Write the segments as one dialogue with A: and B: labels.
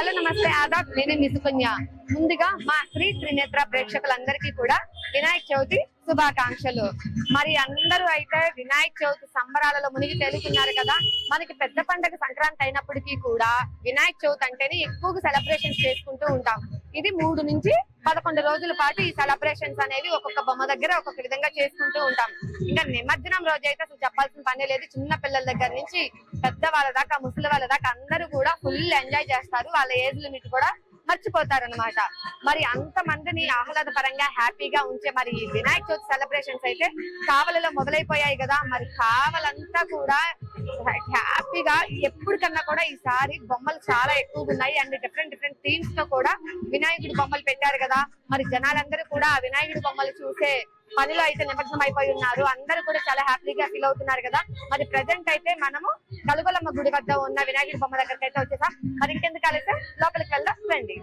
A: Hello నమస్తే ఆదాబ్. నేను మీ సుకన్య. ముందుగా మా శ్రీ త్రినేత్ర ప్రేక్షకులందరికీ కూడా వినాయక చవితి శుభాకాంక్షలు. మరి అందరూ అయితే వినాయక చవితి సంబరాలలో మునిగి తేలుతున్నారు కదా. మనకి పెద్ద పండగ సంక్రాంతి అయినప్పటికీ కూడా వినాయక చవితి అంటేనే ఎక్కువగా సెలబ్రేషన్స్ చేసుకుంటూ ఉంటాం. ఇది మూడు నుంచి పదకొండు రోజుల పాటు ఈ సెలబ్రేషన్స్ అనేవి ఒక్కొక్క బొమ్మ దగ్గర ఒక్కొక్క విధంగా చేసుకుంటూ ఉంటాం. ఇంకా నిమజ్జనం రోజు అయితే అసలు చెప్పాల్సిన పని లేదు. చిన్న పిల్లల దగ్గర నుంచి పెద్ద వాళ్ళ దాకా ముసలి వాళ్ళ దాకా అందరూ కూడా ఫుల్ ఎంజాయ్ చేస్తారు. వాళ్ళ ఏజ్ లిమిట్ కూడా మర్చిపోతారన్నమాట. మరి అంత మందిని ఆహ్లాదపరంగా హ్యాపీగా ఉంచే మరి ఈ వినాయక చవితి సెలబ్రేషన్స్ అయితే కావలలో మొదలైపోయాయి కదా. మరి కావలంతా కూడా హ్యాపీగా ఎప్పుడు కన్నా కూడా ఈసారి బొమ్మలు చాలా ఎక్కువగా ఉన్నాయి. అండ్ డిఫరెంట్ డిఫరెంట్ థీమ్స్తో కూడా వినాయకుడి బొమ్మలు పెట్టారు కదా. మరి జనాలందరూ కూడా ఆ వినాయకుడి బొమ్మలు చూసే పనిలో అయితే నిమగ్నం అయిపోయి ఉన్నారు. అందరూ కూడా చాలా హ్యాపీగా ఫీల్ అవుతున్నారు కదా. మరి ప్రజెంట్ అయితే మనము కలుగొలమ్మ గుడి వద్ద ఉన్న వినాయకుడి బొమ్మ దగ్గరికి అయితే వచ్చేసాం. మరి ఇంకెందుకు కలిస్తే లోపలికి వెళ్దాం రండి.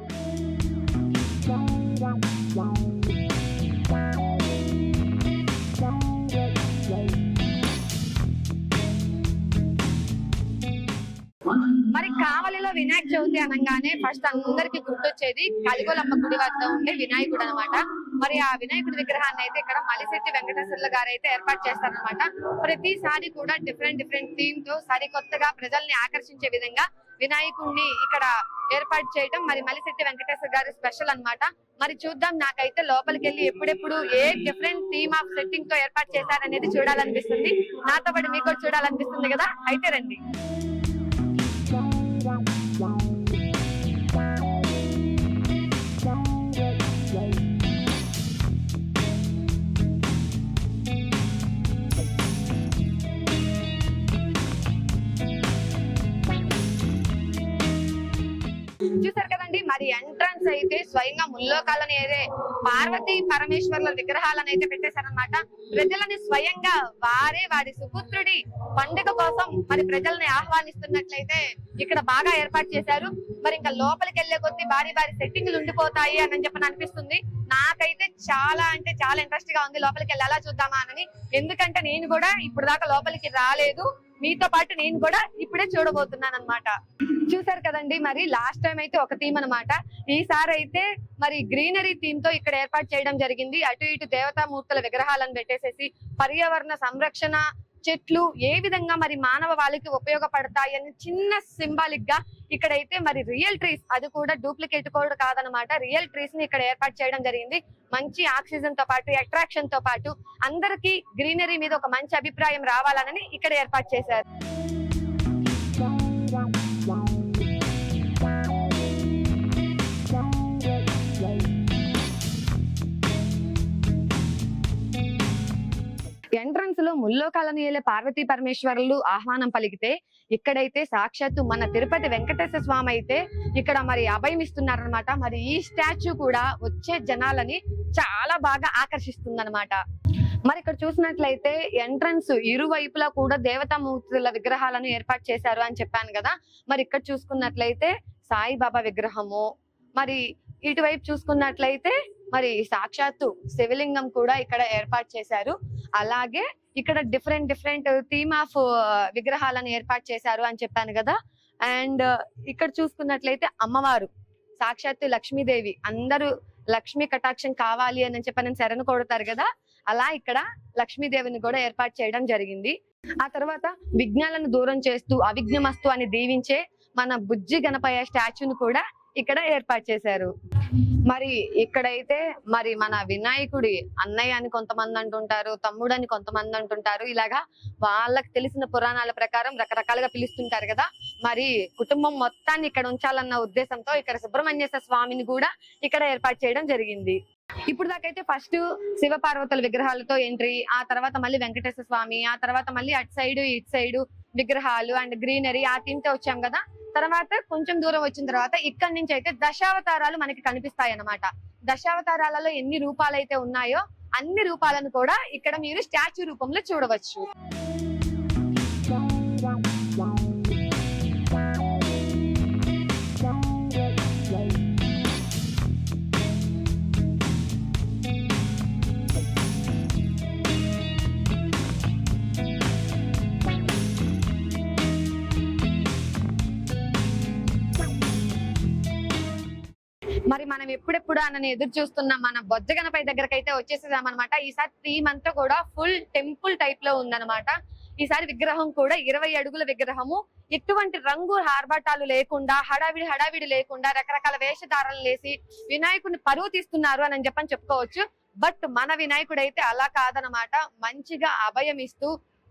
A: మరి కావలిలో వినాయక చవితి అనగానే ఫస్ట్ అందరికి గుర్తొచ్చేది కలిగోలమ్మ గుడి వద్ద ఉండే వినాయకుడు అనమాట మరి ఆ వినాయకుడి విగ్రహాన్ని అయితే ఇక్కడ మలిశెట్టి వెంకటేశ్వర్ల గారు అయితే ఏర్పాటు చేస్తారనమాట ప్రతిసారి కూడా డిఫరెంట్ డిఫరెంట్ థీమ్తో సరికొత్తగా ప్రజల్ని ఆకర్షించే విధంగా వినాయకుడిని ఇక్కడ ఏర్పాటు చేయడం మరి మలిశెట్టి వెంకటేశ్వర గారి స్పెషల్ అన్నమాట. మరి చూద్దాం నాకైతే లోపలికి వెళ్ళి ఎప్పుడెప్పుడు ఏ డిఫరెంట్ థీమ్ ఆఫ్ సెట్టింగ్తో ఏర్పాటు చేశారనేది చూడాలనిపిస్తుంది. నాతో పాటు మీకు కూడా చూడాలనిపిస్తుంది కదా? అయితే రండి. ఎంట్రన్స్ స్వయంగా ముల్లోకాలని ఏదే పార్వతి పరమేశ్వర్ల విగ్రహాలను అయితే పెట్టేశారనమాట ప్రజలని స్వయంగా వారే వారి సుపుత్రుడి పండుగ కోసం మరి ప్రజల్ని ఆహ్వానిస్తున్నట్లయితే ఇక్కడ బాగా ఏర్పాటు చేశారు. మరి ఇంకా లోపలికి వెళ్ళే కొద్దీ భారీ భారీ సెట్టింగ్లు ఉండిపోతాయి అని చెప్పని అనిపిస్తుంది. నాకైతే చాలా అంటే చాలా ఇంట్రెస్ట్గా ఉంది. లోపలికి వెళ్ళాలా చూద్దామా అని. ఎందుకంటే నేను కూడా ఇప్పుడు దాకా లోపలికి రాలేదు. మీతో పాటు నేను కూడా ఇప్పుడే చూడబోతున్నాను అనమాట చూసారు కదండి మరి లాస్ట్ టైం అయితే ఒక థీమ్ అన్నమాట. ఈసారి అయితే మరి గ్రీనరీ థీమ్తో ఇక్కడ ఏర్పాటు చేయడం జరిగింది. అటు ఇటు దేవతామూర్తుల విగ్రహాలను పెట్టేసేసి పర్యావరణ సంరక్షణ చెట్లు ఏ విధంగా మరి మానవ వాళ్ళకి ఉపయోగపడతాయి అని చిన్న సింబాలిక్గా ఇక్కడైతే మరి రియల్ ట్రీస్ అది కూడా డూప్లికేట్ కూడా కాదనమాట రియల్ ట్రీస్ని ఇక్కడ ఏర్పాటు చేయడం జరిగింది. మంచి ఆక్సిజన్తో పాటు అట్రాక్షన్తో పాటు అందరికీ గ్రీనరీ మీద ఒక మంచి అభిప్రాయం రావాలని ఇక్కడ ఏర్పాటు చేశారు. ఎంట్రన్స్ ముల్లోకాలని పార్వతీ పరమేశ్వరులు ఆహ్వానం పలికితే ఇక్కడైతే సాక్షాత్తు మన తిరుపతి వెంకటేశ్వర స్వామి అయితే ఇక్కడ మరి అభయం ఇస్తున్నారనమాట మరి ఈ స్టాచ్యూ కూడా వచ్చే జనాలని చాలా బాగా ఆకర్షిస్తుంది మరి ఇక్కడ చూసినట్లయితే ఎంట్రన్స్ ఇరువైపులా కూడా దేవతామూర్తుల విగ్రహాలను ఏర్పాటు చేశారు అని చెప్పాను కదా. మరి ఇక్కడ చూసుకున్నట్లయితే సాయిబాబా విగ్రహము మరి ఇటువైపు చూసుకున్నట్లయితే మరి సాక్షాత్తు శివలింగం కూడా ఇక్కడ ఏర్పాటు చేశారు. అలాగే ఇక్కడ డిఫరెంట్ డిఫరెంట్ థీమ్ ఆఫ్ విగ్రహాలను ఏర్పాటు చేశారు అని చెప్పాను కదా. అండ్ uh, ఇక్కడ చూసుకున్నట్లయితే అమ్మవారు సాక్షాత్తు లక్ష్మీదేవి అందరూ లక్ష్మీ కటాక్షం కావాలి అని చెప్పని శరణు కొడతారు కదా. అలా ఇక్కడ లక్ష్మీదేవిని కూడా ఏర్పాటు చేయడం జరిగింది. ఆ తర్వాత విఘ్నాలను దూరం చేస్తూ అవిఘ్నమస్తు అని దీవించే మన బుజ్జి గణపయ్య స్టాచ్యూను కూడా ఇక్కడ ఏర్పాటు చేశారు. మరి ఇక్కడైతే మరి మన వినాయకుడి అన్నయ్య అని కొంతమంది అంటుంటారు తమ్ముడు అని కొంతమంది అంటుంటారు. ఇలాగా వాళ్ళకి తెలిసిన పురాణాల ప్రకారం రకరకాలుగా పిలుస్తుంటారు కదా. మరి కుటుంబం మొత్తాన్ని ఇక్కడ ఉంచాలన్న ఉద్దేశంతో ఇక్కడ సుబ్రహ్మణ్యేశ్వర స్వామిని కూడా ఇక్కడ ఏర్పాటు చేయడం జరిగింది. ఇప్పుడు దాకైతే ఫస్ట్ శివ పార్వతుల విగ్రహాలతో ఎంట్రీ ఆ తర్వాత మళ్ళీ వెంకటేశ్వర స్వామి ఆ తర్వాత మళ్ళీ అటు సైడ్ ఇటు సైడ్ విగ్రహాలు అండ్ గ్రీనరీ ఆ థీమ్తో వచ్చాం కదా. తర్వాత కొంచెం దూరం వచ్చిన తర్వాత ఇక్కడ నుంచి అయితే దశావతారాలు మనకి కనిపిస్తాయి అన్నమాట దశావతారాలలో ఎన్ని రూపాలు అయితే ఉన్నాయో అన్ని రూపాలను కూడా ఇక్కడ మీరు స్టాచ్యూ రూపంలో చూడవచ్చు. మనం ఎప్పుడెప్పుడు అన్నని ఎదురు చూస్తున్న మన బొజ్జగనపై దగ్గరకు అయితే వచ్చేసేదామన్నమాట ఈసారి థీమ్ అంతా కూడా ఫుల్ టెంపుల్ టైప్లో ఉందన్నమాట. ఈసారి విగ్రహం కూడా ఇరవై అడుగుల విగ్రహము. ఎటువంటి రంగు ఆర్భాటాలు లేకుండా హడావిడి హడావిడి లేకుండా రకరకాల వేషధారలు లేసి వినాయకుడిని పరువు తీస్తున్నారు అని చెప్పని చెప్పుకోవచ్చు. బట్ మన వినాయకుడు అయితే అలా కాదనమాట మంచిగా అభయం ఇస్తూ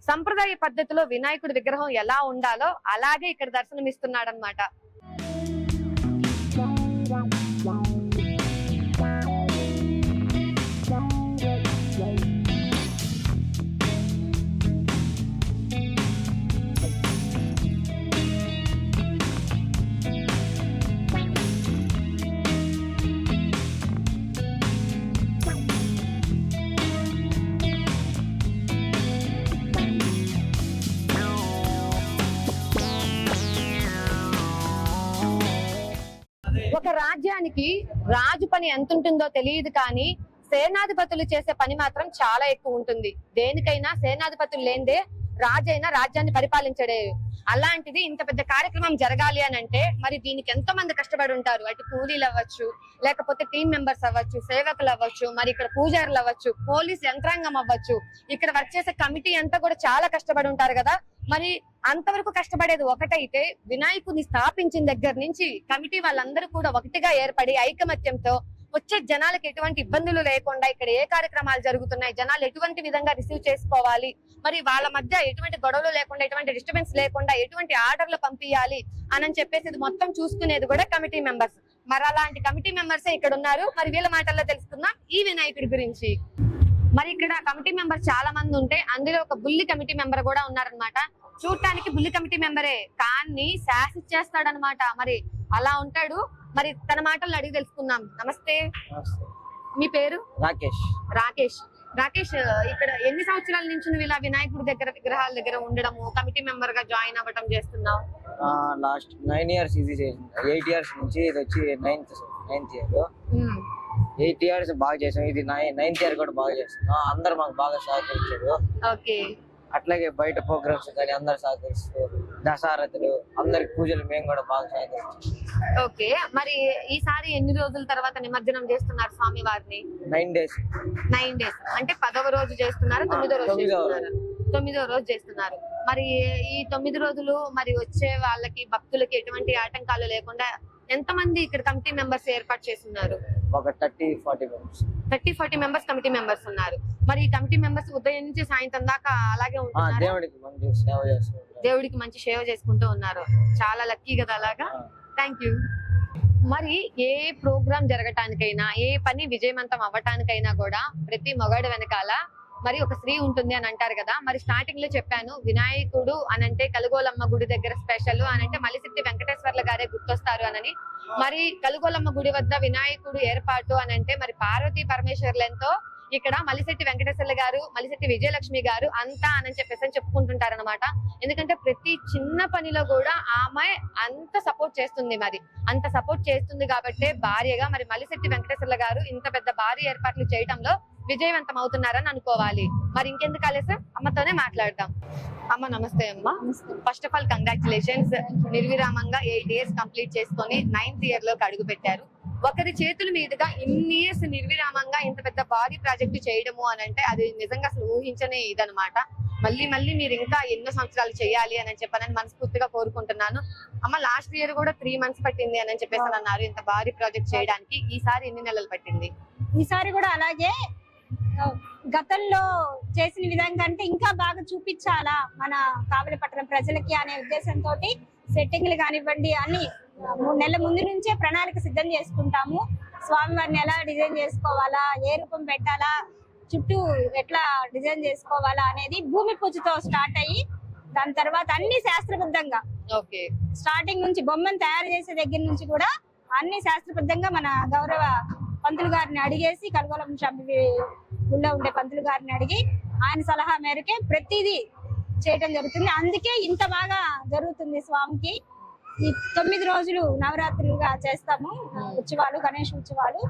A: సంప్రదాయ పద్ధతిలో వినాయకుడి విగ్రహం ఎలా ఉండాలో అలాగే ఇక్కడ దర్శనమిస్తున్నాడు అనమాట ఒక రాజ్యానికి రాజు పని ఎంత ఉంటుందో తెలియదు కానీ సేనాధిపతులు చేసే పని మాత్రం చాలా ఎక్కువ ఉంటుంది. దేనికైనా సేనాధిపతులు లేనిదే రాజైనా రాజ్యాన్ని పరిపాలించడే అలాంటిది ఇంత పెద్ద కార్యక్రమం జరగాలి అని అంటే మరి దీనికి ఎంతో మంది కష్టపడి ఉంటారు. అటు కూలీలు అవ్వచ్చు లేకపోతే టీం మెంబర్స్ అవ్వచ్చు సేవకులు అవ్వచ్చు మరి ఇక్కడ పూజారులు అవ్వచ్చు పోలీస్ యంత్రాంగం అవ్వచ్చు. ఇక్కడ వర్క్ చేసే కమిటీ అంతా కూడా చాలా కష్టపడి ఉంటారు కదా. మరి అంతవరకు కష్టపడేది ఒకటైతే వినాయకుని స్థాపించిన దగ్గర నుంచి కమిటీ వాళ్ళందరూ కూడా ఒకటిగా ఏర్పడి ఐకమత్యంతో వచ్చే జనాలకు ఎటువంటి ఇబ్బందులు లేకుండా ఇక్కడ ఏ కార్యక్రమాలు జరుగుతున్నాయి జనాలు ఎటువంటి విధంగా రిసీవ్ చేసుకోవాలి మరి వాళ్ళ మధ్య ఎటువంటి గొడవలు లేకుండా ఎటువంటి డిస్టర్బెన్స్ లేకుండా ఎటువంటి ఆర్డర్లు పంపించాలి అని చెప్పేసి ఇది మొత్తం చూసుకునేది కూడా కమిటీ మెంబర్స్ మరి అలాంటి కమిటీ మెంబర్స్ ఇక్కడ ఉన్నారు? మరి వీళ్ళ మాటల్లో తెలుసుకుందాం. ఈ వినాయకుడి గురించి. మరి ఇక్కడ కమిటీ మెంబర్స్ చాలా మంది ఉంటే అందులో ఒక బుల్లి కమిటీ మెంబర్ కూడా ఉన్నారనమాట చూడటానికి బుల్లి కమిటీ మెంబరే కానీ శాసిచ్చేస్తాడనమాట మరి అలా ఉంటాడు. మరి తన మాటలు అడిగి తెలుసుకుందాం. నమస్తే. మీ పేరు?
B: రాకేష్.
A: రాకేష్. రాకేష్ ఇక్కడ ఎన్ని సంవత్సరాల నుంచి నువ్వు ఇలా వినాయకుడి దగ్గర విగ్రహాల దగ్గర ఉండడము కమిటీ మెంబర్గా జాయిన్ అవ్వడం చేస్తున్నావు?
B: లాస్ట్ నైన్ ఇయర్స్ ఇది ఎయిట్ ఇయర్స్ నుంచి ఇది వచ్చి ninth ninth year. Eight years బాగా చేసాం. ఇది నైన్త్ ఇయర్ కూడా బాగా చేస్తున్నాం. అందరు మాకు బాగా సహకరించారు.
A: ఓకే.
B: అట్లాగే బయట ప్రోగ్రామ్స్ కానీ అందరు సహకరిస్తూ దశారథులు అందరికి పూజలు మేము కూడా బాగా సహకరించాం
A: ఓకే మరి ఈసారి ఎన్ని రోజుల తర్వాత నిమజ్జనం చేస్తున్నారు స్వామి వారిని
B: నైన్ డేస్
A: నైన్ డేస్ అంటే పదవ రోజు చేస్తున్నారు తొమ్మిదో రోజు చేస్తున్నారు. తొమ్మిదో రోజు చేస్తున్నారు. మరి ఈ తొమ్మిది రోజులు మరి వచ్చే వాళ్ళకి భక్తులకి ఎటువంటి ఆటంకాలు లేకుండా ఎంత మంది ఇక్కడ కమిటీ మెంబర్స్ ఏర్పాటు చేస్తున్నారు?
B: ఒక thirty forty members.
A: Thirty forty members committee members ఉన్నారు. మరి ఈ కమిటీ మెంబర్స్ ఉదయం నుంచి సాయంత్రం దాకా అలాగే ఉంటున్నారు?
B: దేవుడికి మంచి సేవ చేస్తూ ఉంటారు.
A: దేవుడికి మంచి సేవ చేసుకుంటూ ఉన్నారు. చాలా లక్కీ కదా అలాగా? థ్యాంక్ యూ మరి ఏ ప్రోగ్రామ్ జరగటానికైనా ఏ పని విజయవంతం అవ్వటానికైనా కూడా ప్రతి మగాడు వెనకాల మరి ఒక స్త్రీ ఉంటుంది అని అంటారు కదా మరి స్టార్టింగ్లో చెప్పాను వినాయకుడు అని అంటే కలుగోలమ్మ గుడి దగ్గర స్పెషల్ అని అంటే మలిసిట్టి వెంకటేశ్వర్ల గారే గుర్తొస్తారు అనని. మరి కలుగోలమ్మ గుడి వద్ద వినాయకుడు ఏర్పాటు అని అంటే మరి పార్వతీ పరమేశ్వర్లతో ఇక్కడ మలిశెట్టి వెంకటేశ్వర్ల గారు మలిశెట్టి విజయలక్ష్మి గారు అంతా అని చెప్పేసి అని చెప్పుకుంటుంటారనమాట ఎందుకంటే ప్రతి చిన్న పనిలో కూడా ఆమె అంత సపోర్ట్ చేస్తుంది మరి. అంత సపోర్ట్ చేస్తుంది కాబట్టి భార్యగా మరి మలిశెట్టి వెంకటేశ్వర్ల గారు ఇంత పెద్ద భారీ ఏర్పాట్లు చేయడంలో విజయవంతం అవుతున్నారని అనుకోవాలి. మరి ఇంకెందుకు ఆలస్యం? అమ్మతోనే మాట్లాడదాం. అమ్మ నమస్తే అమ్మ. ఫస్ట్ ఆఫ్ ఆల్ కంగ్రాచులేషన్స్ నిర్విరామంగా ఎయిట్ ఇయర్స్ కంప్లీట్ చేసుకొని నైన్త్ ఇయర్లోకి అడుగు పెట్టారు. ఒకరి చేతుల మీదుగా ఇన్ని ఇయర్స్ నిర్విరామంగా ఇంత పెద్ద భారీ ప్రాజెక్టు చేయడము అని అంటే అది నిజంగా అసలు ఊహించనే ఇదనమాట మళ్ళీ మళ్ళీ మీరు ఇంకా ఎన్నో సంవత్సరాలు చేయాలి అని చెప్పానని మనస్ఫూర్తిగా కోరుకుంటున్నాను. అమ్మ లాస్ట్ ఇయర్ కూడా త్రీ మంత్స్ పట్టింది అని చెప్పేసి అని అన్నారు. ఇంత భారీ ప్రాజెక్ట్ చేయడానికి ఈసారి ఎన్ని నెలలు పట్టింది?
C: ఈసారి కూడా అలాగే గతంలో చేసిన విధంగా అంటే ఇంకా బాగా చూపించాలా మన కావలిపట్టణం ప్రజలకి అనే ఉద్దేశంతో సెట్టింగ్లు కానివ్వండి అన్ని మూడు నెలల ముందు నుంచే ప్రణాళిక సిద్ధం చేసుకుంటాము. స్వామివారిని ఎలా డిజైన్ చేసుకోవాలా ఏ రూపం పెట్టాలా చుట్టూ ఎట్లా డిజైన్ చేసుకోవాలా అనేది భూమి పూజతో స్టార్ట్ అయ్యి దాని తర్వాత అన్ని శాస్త్రబద్ధంగా స్టార్టింగ్ నుంచి బొమ్మను తయారు చేసే దగ్గర నుంచి కూడా అన్ని శాస్త్రబద్ధంగా మన గౌరవ పంతులు గారిని అడిగేసి కలగొలం గుళ్ళో ఉండే పంతులు గారిని అడిగి ఆయన సలహా మేరకే ప్రతిదీ చేయటం జరుగుతుంది. అందుకే ఇంత బాగా జరుగుతుంది స్వామికి. ఈ తొమ్మిది రోజులు నవరాత్రులుగా చేస్తాము. ఉత్సవాలు గణేష్ ఉత్సవాలు.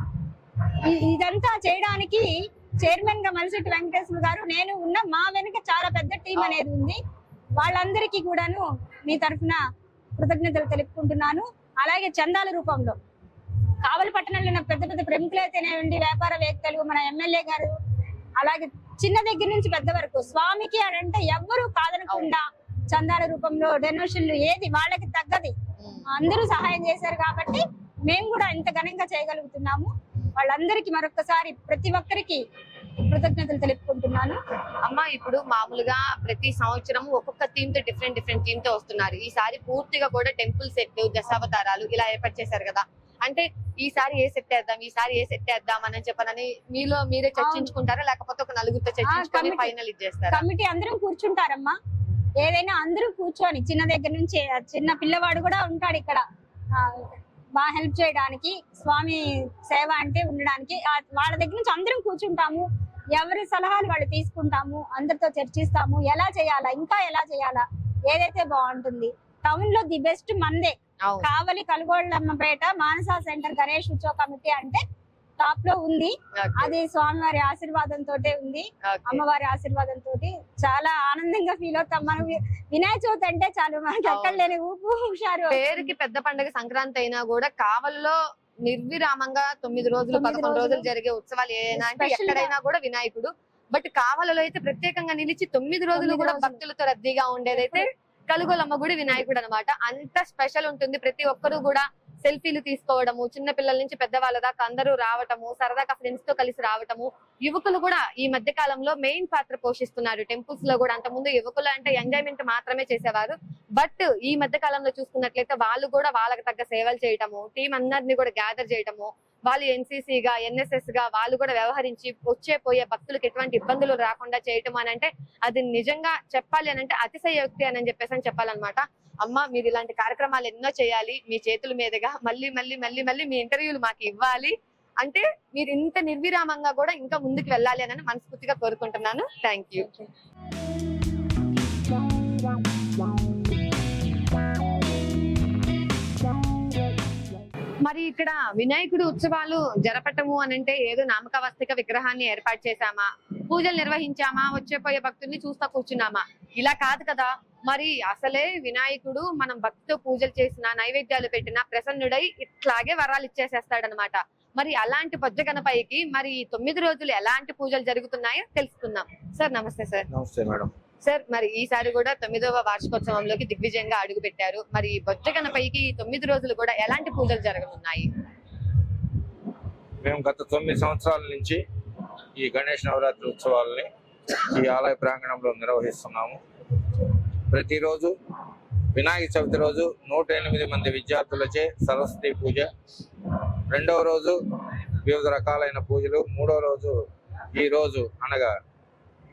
C: ఇదంతా చేయడానికి చైర్మన్గా మలిశెట్టి వెంకటేశ్వర గారు నేను ఉన్న మా వెనుక చాలా పెద్ద టీం అనేది ఉంది. వాళ్ళందరికీ కూడాను మీ తరఫున కృతజ్ఞతలు తెలుపుకుంటున్నాను. అలాగే చందాల రూపంలో కావలి పట్టణంలో ఉన్న పెద్ద పెద్ద ప్రముఖులు అయితేనేవండి వ్యాపారవేత్తలు మన ఎమ్మెల్యే గారు. అలాగే చిన్న దగ్గర నుంచి పెద్ద వరకు స్వామికి అంటే ఎవ్వరూ కాదనకుండా చందాల రూపంలో డొనేషన్లు ఏది వాళ్ళకి తగ్గది. అందరూ సహాయం చేశారు కాబట్టి మేము కూడా ఇంత ఘనంగా చేయగలుగుతున్నాము. వాళ్ళందరికీ మరొకసారి ప్రతి ఒక్కరికి కృతజ్ఞతలు తెలుపుకుంటున్నాను.
A: అమ్మ ఇప్పుడు మామూలుగా ప్రతి సంవత్సరం ఒక్కొక్క థీమ్తో డిఫరెంట్ డిఫరెంట్ థీమ్తో వస్తున్నారు. ఈసారి పూర్తిగా కూడా టెంపుల్ సెట్ దశావతారాలు ఇలా ఏర్పాటు చేశారు కదా. అంటే ఈసారి ఏ సెట్ వేద్దాం ఈసారి ఏ సెట్ వేద్దాం అని చెప్పనని మీలో మీరే చర్చించుకుంటారా? లేకపోతే ఒక నలుగురితో చర్చించుకొని. ఫైనల్ ఇచ్చేస్తారా?
C: కమిటీ అందరం కూర్చుంటారమ్మా. ఏదైనా అందరూ కూర్చొని చిన్న దగ్గర నుంచి చిన్న పిల్లవాడు కూడా ఉంటాడు ఇక్కడ. బాగా హెల్ప్ చేయడానికి స్వామి సేవ అంటే ఉండడానికి వాళ్ళ దగ్గర నుంచి అందరం కూర్చుంటాము. ఎవరి సలహాలు వాళ్ళు తీసుకుంటాము అందరితో చర్చిస్తాము. ఎలా చేయాలా ఇంకా ఎలా చేయాలా ఏదైతే బాగుంటుంది. టౌన్లో ది బెస్ట్ మందే. కావలి కలుగోళ్ళమ్మపేట మానసా సెంటర్ గణేష్ ఉత్సవ కమిటీ అంటే టాప్లో ఉంది. అది స్వామివారి ఆశీర్వాదంతో ఉంది
A: Okay.
C: అమ్మవారి ఆశీర్వాదంతో చాలా ఆనందంగా ఫీల్ అవుతాం మనం వినాయక చవితి అంటే చాలు మనకి ఎక్కడ
A: అవును.
C: లేని ఊపు హుషారు
A: పేరుకి పెద్ద పండుగ సంక్రాంతి అయినా కూడా కావల్లో నిర్విరామంగా తొమ్మిది రోజులు పదకొండు రోజులు. జరిగే ఉత్సవాలు ఏదైనా. ఎక్కడైనా కూడా వినాయకుడు బట్ కావలలో అయితే ప్రత్యేకంగా నిలిచి తొమ్మిది రోజులు కూడా. భక్తులతో రద్దీగా ఉండేదైతే కలుగోలమ్మ గుడి వినాయకుడు అన్నమాట. అంత స్పెషల్ ఉంటుంది. ప్రతి ఒక్కరు కూడా సెల్ఫీలు తీసుకోవడము చిన్న పిల్లల నుంచి పెద్దవాళ్ళ దాకా అందరూ రావటము సరదాగా ఫ్రెండ్స్తో కలిసి రావటము. యువకులు కూడా ఈ మధ్య కాలంలో మెయిన్ పాత్ర పోషిస్తున్నారు. టెంపుల్స్లో కూడా అంత ముందు యువకులు అంటే ఎంజాయ్మెంట్ మాత్రమే చేసేవారు. బట్ ఈ మధ్య కాలంలో చూసుకున్నట్లయితే వాళ్ళు కూడా వాళ్ళకి తగ్గ సేవలు చేయటము టీం అందరినీ కూడా గ్యాదర్ చేయటము వాళ్ళు ఎన్సీసీగా గా ఎన్ఎస్ఎస్గా వాళ్ళు కూడా వ్యవహరించి వచ్చే పోయే భక్తులకు ఎటువంటి ఇబ్బందులు రాకుండా చేయటం అని అంటే అది నిజంగా చెప్పాలి అని అంటే అతిశయోక్తి అని చెప్పేసి అని చెప్పాలన్నమాట. అమ్మ మీరు ఇలాంటి కార్యక్రమాలు ఎన్నో చేయాలి మీ చేతుల మీదుగా మళ్ళీ మళ్ళీ మళ్ళీ మళ్ళీ మీ ఇంటర్వ్యూలు మాకు ఇవ్వాలి అంటే మీరు ఇంత నిర్విరామంగా కూడా ఇంకా ముందుకు వెళ్ళాలి అని మనస్ఫూర్తిగా కోరుకుంటున్నాను. థ్యాంక్ యూ మరి ఇక్కడ వినాయకుడు ఉత్సవాలు జరపటము అని అంటే ఏదో నామకావస్తిక విగ్రహాన్ని ఏర్పాటు చేశామా? పూజలు నిర్వహించామా? వచ్చేపోయే భక్తుల్ని చూస్తా కూర్చున్నామా? ఇలా కాదు కదా. మరి అసలే వినాయకుడు మనం భక్తితో పూజలు చేసిన నైవేద్యాలు పెట్టినా ప్రసన్నుడై ఇట్లాగే వరాలు ఇచ్చేసేస్తాడనమాట. మరి అలాంటి బొజ్జ గణపైకి మరి తొమ్మిది రోజులు ఎలాంటి పూజలు జరుగుతున్నాయో తెలుసుకుందాం. సార్ నమస్తే సార్.
B: నమస్తే మేడం.
A: సార్ మరి ఈసారి కూడా తొమ్మిదవ వార్షికోత్సవంలోకి దిగ్విజయంగా అడుగు పెట్టారు. మరి బొజ్జ పైకి తొమ్మిది రోజులు కూడా ఎలాంటి పూజలు జరగనున్నాయి?
D: మేము గత తొమ్మిది సంవత్సరాల నుంచి ఈ గణేష్ నవరాత్రి ఉత్సవాలని ఈ ఆలయ ప్రాంగణంలో నిర్వహిస్తున్నాము. ప్రతిరోజు వినాయక చవితి రోజు నూట ఎనిమిది మంది విద్యార్థులచే సరస్వతి పూజ. రెండవ రోజు వివిధ రకాలైన పూజలు. మూడవ రోజు ఈ రోజు అనగా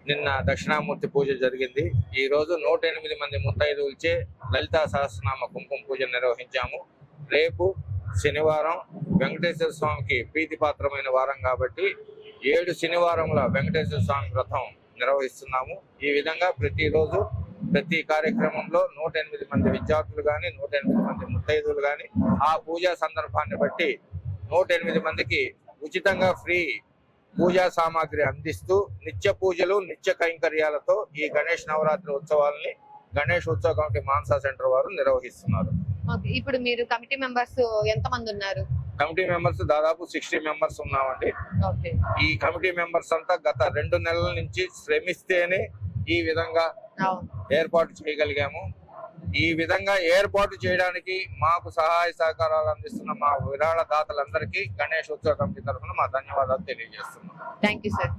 D: నిన్న దక్షిణామూర్తి పూజ జరిగింది. ఈ రోజు నూట ఎనిమిది మంది ముత్తైదువులచే లలితా సహస్రనామ కుంకుమ పూజ నిర్వహించాము. రేపు శనివారం వెంకటేశ్వర స్వామికి ప్రీతిపాత్రమైన వారం కాబట్టి ఏడు శనివారంల వెంకటేశ్వర స్వామి వ్రతం నిర్వహిస్తున్నాము. ఈ విధంగా ప్రతిరోజు ప్రతి కార్యక్రమంలో నూట ఎనిమిది మంది విద్యార్థులు కానీ నూట ఎనిమిది మంది ముత్తైదువులు కానీ ఆ పూజా సందర్భాన్ని బట్టి నూట ఎనిమిది మందికి ఉచితంగా ఫ్రీ పూజా సామాగ్రి అందిస్తూ నిత్య పూజలు నిత్య కైంకర్యాలతో ఈ గణేష్ నవరాత్రి ఉత్సవాల్ని గణేష్ ఉత్సవ కమిటీ మాన్సా సెంటర్ వారు నిర్వహిస్తున్నారు.
A: ఇప్పుడు మీరు కమిటీ మెంబర్స్ ఎంత మంది ఉన్నారు?
D: కమిటీ మెంబర్స్ దాదాపు సిక్స్టీ మెంబర్స్ ఉన్నామండి. ఈ కమిటీ మెంబర్స్ అంతా గత రెండు నెలల నుంచి శ్రమిస్తేనే ఈ విధంగా ఏర్పాటు చేయగలిగాము. ఈ విధంగా ఏర్పాటు చేయడానికి మాకు సహాయ సహకారాలు అందిస్తున్న మా విరాళ దాతలందరికీ గణేష్ ఉత్సవ కమిటీ తరఫున మా ధన్యవాదాలు తెలియజేస్తున్నాం.
A: థ్యాంక్ యూ సార్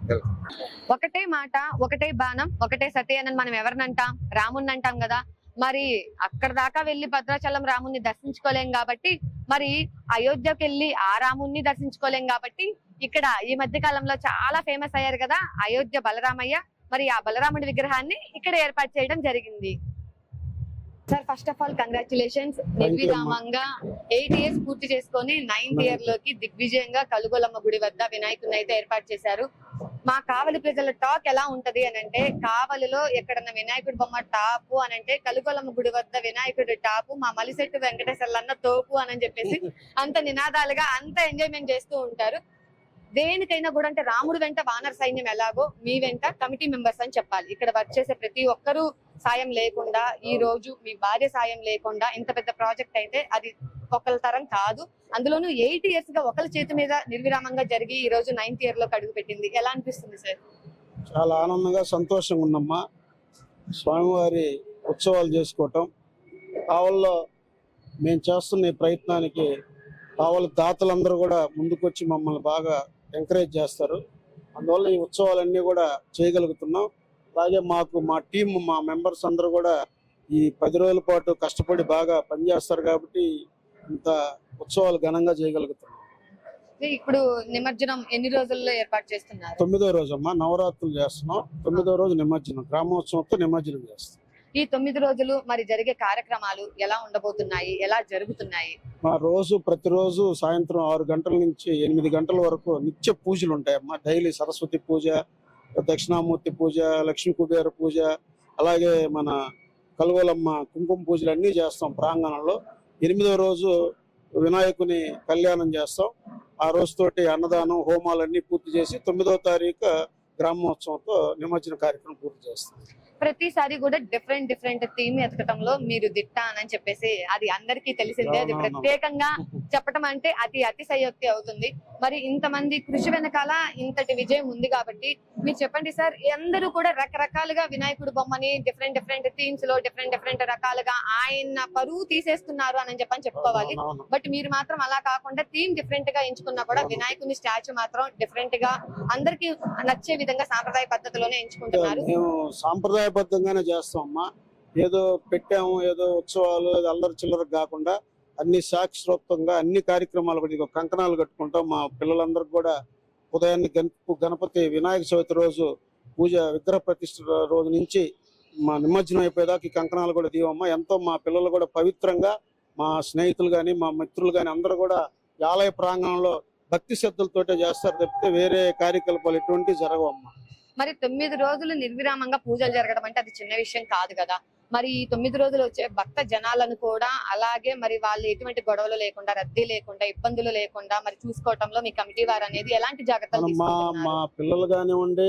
A: ఒకటే మాట ఒకటే బాణం ఒకటే సతే అని మనం ఎవరిని అంటాం రాముణ్ణి అంటాం కదా. మరి అక్కడ దాకా వెళ్ళి భద్రాచలం రాముణ్ణి దర్శించుకోలేం కాబట్టి మరి అయోధ్యకి వెళ్ళి ఆ రాముణ్ణి దర్శించుకోలేం కాబట్టి ఇక్కడ ఈ మధ్య కాలంలో చాలా ఫేమస్ అయ్యారు కదా అయోధ్య బలరామయ్య. మరి ఆ బలరాముడి విగ్రహాన్ని ఇక్కడ ఏర్పాటు చేయడం జరిగింది. Sir first of all congratulations నిర్విరామంగా ఎయిట్ ఇయర్స్ పూర్తి చేసుకొని నైన్త్ ఇయర్లోకి దిగ్విజయంగా కలుగొలమ్మ గుడి వద్ద వినాయకుడిని అయితే ఏర్పాటు చేశారు. మా కావలి ప్రజల టాక్ ఎలా ఉంటది అని అంటే కావలిలో ఎక్కడన్నా వినాయకుడి బొమ్మ టాపు అని అంటే కలుగొలమ్మ గుడి వద్ద వినాయకుడి టాపు మా మలిశెట్టు వెంకటేశ్వర్లన్న తోపు అని చెప్పేసి అంత నినాదాలుగా అంత ఎంజాయ్మెంట్ చేస్తూ ఉంటారు. దేనికైనా కూడా అంటే రాముడు వెంట వానర సైన్యం ఎలాగో మీ వెంట కమిటీ మెంబర్స్ అని చెప్పాలి. ఇక్కడ వర్క్ చేసే ప్రతి ఒక్కరూ సాయం లేకుండా ఈ రోజు మీ భార్య సాయం లేకుండా ఇంత పెద్ద ప్రాజెక్ట్ అయితే అది ఒకళ్ళ తరం కాదు. అందులోనూ ఎయిట్ ఇయర్స్గా ఒకళ్ళ చేతి మీద నిర్విరామంగా జరిగి ఈ రోజు నైన్త్ ఇయర్లో అడుగు పెట్టింది. ఎలా అనిపిస్తుంది సార్?
E: చాలా ఆనందంగా సంతోషంగా ఉన్నమ్మా. స్వామివారి ఉత్సవాలు చేసుకోవటం కావల్లో మేము చేస్తున్న ఈ ప్రయత్నానికి కావలి దాతలందరూ కూడా ముందుకొచ్చి మమ్మల్ని బాగా ఎంకరేజ్ చేస్తారు. అందువల్ల ఈ ఉత్సవాలన్నీ కూడా చేయగలుగుతున్నాం. అలాగే మాకు మా టీం మా మెంబర్స్ అందరూ కూడా ఈ పది రోజుల పాటు కష్టపడి బాగా పనిచేస్తారు కాబట్టి ఇంత ఉత్సవాలు ఘనంగా చేయగలుగుతున్నాం.
A: ఇప్పుడు నిమజ్జనం ఎన్ని రోజుల్లో ఏర్పాటు చేస్తున్నారు?
E: తొమ్మిదో రోజు అమ్మా నవరాత్రులు చేస్తున్నాం. తొమ్మిదో రోజు నిమజ్జనం గ్రామోత్సవంతో నిమజ్జనం చేస్తాం.
A: ఈ తొమ్మిది రోజులు మరి జరిగే కార్యక్రమాలు ఎలా ఉండబోతున్నాయి? ఎలా జరుగుతున్నాయి?
E: మా రోజు ప్రతిరోజు సాయంత్రం ఆరు గంటల నుంచి ఎనిమిది గంటల వరకు నిత్య పూజలు ఉంటాయమ్మా. డైలీ సరస్వతి పూజ దక్షిణామూర్తి పూజ లక్ష్మీ కుబేర పూజ అలాగే మన కలువలమ్మ కుంకుమ పూజలు అన్నీ చేస్తాం ప్రాంగణంలో. ఎనిమిదో రోజు వినాయకుని కళ్యాణం చేస్తాం. ఆ రోజుతోటి అన్నదానం హోమాలన్నీ పూర్తి చేసి తొమ్మిదో తారీఖు గ్రామోత్సవంతో నిమజ్జన కార్యక్రమం పూర్తి చేస్తాం.
A: ప్రతిసారి కూడా డిఫరెంట్ డిఫరెంట్ థీమ్ ఎతకటంలో మీరు దిట్ట అని చెప్పేసి అది అందరికీ తెలిసిందే. అది. ప్రత్యేకంగా చెప్పటం అంటే అది అతిశయోక్తి అవుతుంది. మరి ఇంతమంది కృషి వెనకాల ఇంతటి విజయం ఉంది కాబట్టి మీరు చెప్పండి సార్ అందరూ కూడా రకరకాలుగా వినాయకుడు బొమ్మని డిఫరెంట్ డిఫరెంట్ థీమ్స్లో డిఫరెంట్ డిఫరెంట్ రకాలుగా ఆయన పరువు తీసేస్తున్నారు అని చెప్పని చెప్పుకోవాలి. బట్ మీరు మాత్రం అలా కాకుండా థీమ్ డిఫరెంట్గా ఎంచుకున్నా కూడా వినాయకుని స్టాచ్యూ మాత్రం డిఫరెంట్గా అందరికి నచ్చే విధంగా సాంప్రదాయ పద్ధతిలోనే ఎంచుకుంటున్నారు.
E: మేము సాంప్రదాయబద్ధంగానే చేస్తాం అమ్మా ఏదో పెట్టాము ఏదో ఉత్సవాలు ఏదో అల్లరి చిల్లర కాకుండా అన్ని సాక్షిరోక్తంగా అన్ని కార్యక్రమాలు కూడా కంకణాలు కట్టుకుంటాం. మా పిల్లలందరికీ కూడా ఉదయాన్నే గణపతి వినాయక చవితి రోజు పూజ విగ్రహ ప్రతిష్ఠ రోజు నుంచి మా నిమజ్జనం అయిపోయేదాకా ఈ కంకణాలు కూడా దీవమ్మ. ఎంతో మా పిల్లలు కూడా పవిత్రంగా మా స్నేహితులు కానీ మా మిత్రులు కానీ అందరూ కూడా ఆలయ ప్రాంగణంలో భక్తి శ్రద్ధలతోటే చేస్తారు తప్పితే వేరే కార్యకలాపాలు ఎటువంటి జరగవమ్మా.
A: మరి తొమ్మిది రోజులు నిర్విరామంగా పూజలు జరగడం అంటే అది చిన్న విషయం కాదు కదా. మరి ఈ తొమ్మిది రోజులు వచ్చే భక్త జనాలను కూడా అలాగే మరి వాళ్ళు ఎటువంటి గొడవలు లేకుండా రద్దీ లేకుండా ఇబ్బందులు లేకుండా మరి చూసుకోవటంలో మీ కమిటీ వారు అనేది ఎలాంటి జాగ్రత్తలు
E: మా పిల్లలు కానివ్వండి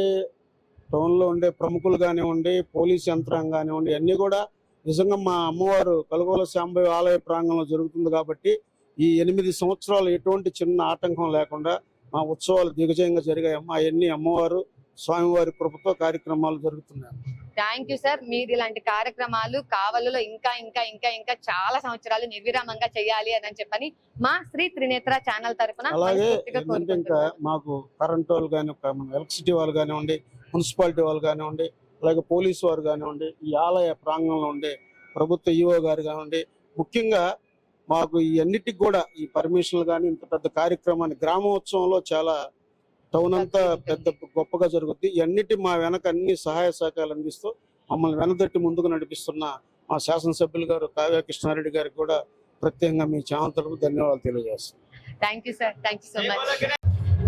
E: టౌన్లో ఉండే ప్రముఖులు కానివ్వండి పోలీస్ యంత్రాంగం కానివ్వండి అన్ని కూడా నిజంగా మా అమ్మవారు కలుగోల శాంబవి ఆలయ ప్రాంగణంలో జరుగుతుంది కాబట్టి ఈ ఎనిమిది సంవత్సరాలు ఎటువంటి చిన్న ఆటంకం లేకుండా మా ఉత్సవాలు దిగజయంగా జరిగాయమ్మా అవన్నీ అమ్మవారు స్వామివారి కృపతో కార్యక్రమాలు జరుగుతున్నాయి
A: థ్యాంక్ యూ సార్ మీరు ఇలాంటి కార్యక్రమాలు కావలలో ఇంకా ఇంకా ఇంకా ఇంకా చాలా సంవత్సరాలు నిర్విరామంగా చేయాలి అని చెప్పని మా శ్రీ త్రినేత్ర ఛానల్ తరఫున
E: అలాగే ఇంకా. మాకు కరెంట్ వాళ్ళు కానీ ఎలక్ట్రిసిటీ వాళ్ళు కానివ్వండి మున్సిపాలిటీ వాళ్ళు కానివ్వండి అలాగే పోలీసు వారు కానివ్వండి ఈ ఆలయ ప్రాంగణంలో ఉండే ప్రభుత్వ ఈఓ గారు కానివ్వండి ముఖ్యంగా మాకు ఈ అన్నిటికి కూడా ఈ పర్మిషన్లు కానీ ఇంత పెద్ద కార్యక్రమాన్ని గ్రామోత్సవంలో చాలా టౌన్ అంతా పెద్ద గొప్పగా జరుగుద్ది. ఇవన్నిటి మా వెనక అన్ని సహాయ సహకారాలు అందిస్తూ మమ్మల్ని వెనదట్టి ముందుకు నడిపిస్తున్న మా శాసనసభ్యులు గారు కావ్య కృష్ణారెడ్డి గారికి కూడా ప్రత్యేకంగా మీ ఛానల్ ధన్యవాదాలు తెలియజేస్తాం
A: thank you sir thank you so much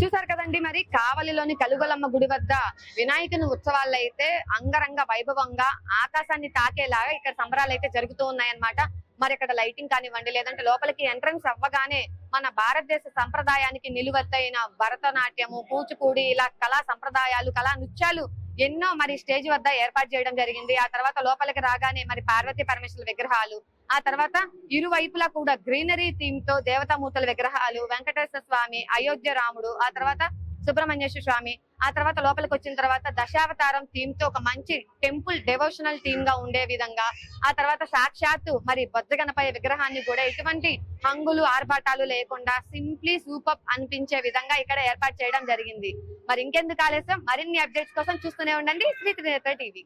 A: చూసారు కదండి మరి? కావలిలోని కలుగలమ్మ గుడి వద్ద వినాయకుని ఉత్సవాలు అయితే అంగరంగ వైభవంగా ఆకాశాన్ని తాకేలాగా ఇక్కడ సంబరాలు అయితే జరుగుతూ ఉన్నాయన్నమాట. మరి ఇక్కడ లైటింగ్ కానివ్వండి లేదంటే లోపలికి ఎంట్రన్స్ అవ్వగానే మన భారతదేశ సంప్రదాయానికి నిలువెత్తైన భరతనాట్యము కూచిపూడి ఇలా కళా సంప్రదాయాలు కళా నృత్యాలు ఎన్నో మరి స్టేజ్ వద్ద ఏర్పాటు చేయడం జరిగింది. ఆ తర్వాత లోపలికి రాగానే మరి పార్వతీ పరమేశ్వర విగ్రహాలు ఆ తర్వాత ఇరువైపులా కూడా గ్రీనరీ థీమ్తో దేవతామూర్తుల విగ్రహాలు వెంకటేశ్వర స్వామి అయోధ్య రాముడు ఆ తర్వాత సుబ్రహ్మణ్యేశ్వర స్వామి ఆ తర్వాత లోపలికి వచ్చిన తర్వాత దశావతారం థీమ్తో ఒక మంచి టెంపుల్ డెవోషనల్ థీమ్గా ఉండే విధంగా ఆ తర్వాత సాక్షాత్తు మరి బొజ్జగణపై విగ్రహాన్ని కూడా ఎటువంటి హంగులు ఆర్భాటాలు లేకుండా సింప్లీ సూపర్ అనిపించే విధంగా ఇక్కడ ఏర్పాటు చేయడం జరిగింది. మరి ఇంకెందుకు ఆలస్యం? మరిన్ని అప్డేట్స్ కోసం చూస్తూనే ఉండండి. శ్రీ త్రినేత్ర టీవీ.